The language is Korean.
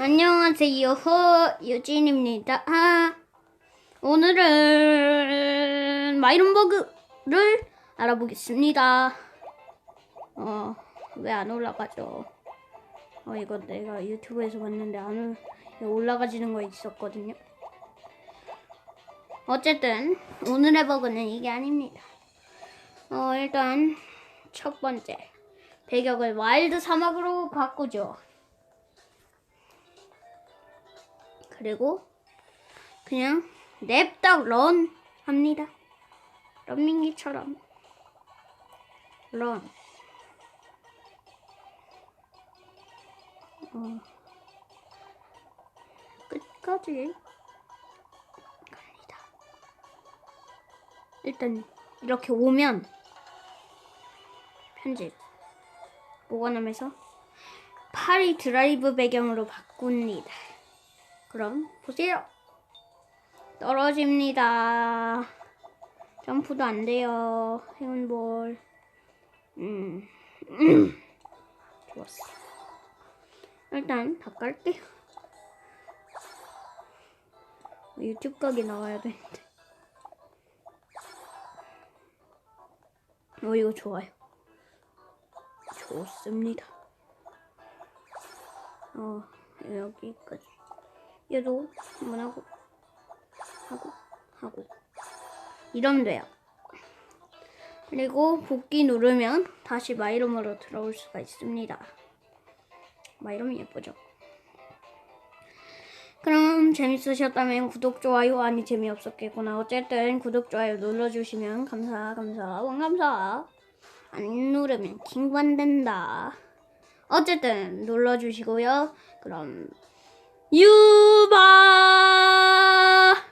안녕하세요. 유진입니다. 아, 오늘은 마이론버그를 알아보겠습니다. 어, 왜 안 올라가죠? 어, 이거 내가 유튜브에서 봤는데 안 올, 올라가지는 거 있었거든요. 어쨌든, 오늘의 버그는 이게 아닙니다. 어, 일단, 첫 번째. 배경을 와일드 사막으로 바꾸죠. 그리고 그냥 냅다 런 합니다. 런민기처럼 런. 어, 끝까지 갑니다. 일단 이렇게 오면 편집 보관하면서 파리 드라이브 배경으로 바꿉니다. 그럼 보세요. 떨어집니다. 점프도 안 돼요. 행운볼. 음. 좋았어. 일단 다 깔게요. 유튜브 각이 나와야 되는데. 어, 이거 좋아요. 좋습니다. 어, 여기까지. 얘도 한번 하고 하고 하고 이러면 돼요. 그리고 복귀 누르면 다시 마이룸으로 들어올 수가 있습니다. 마이룸이 예쁘죠? 그럼 재밌으셨다면 구독, 좋아요 아니 재미없었겠구나. 어쨌든 구독, 좋아요 눌러주시면 감사, 감사, 원감사. 안 누르면 킹반된다. 어쨌든 눌러주시고요. 그럼 유 Bye.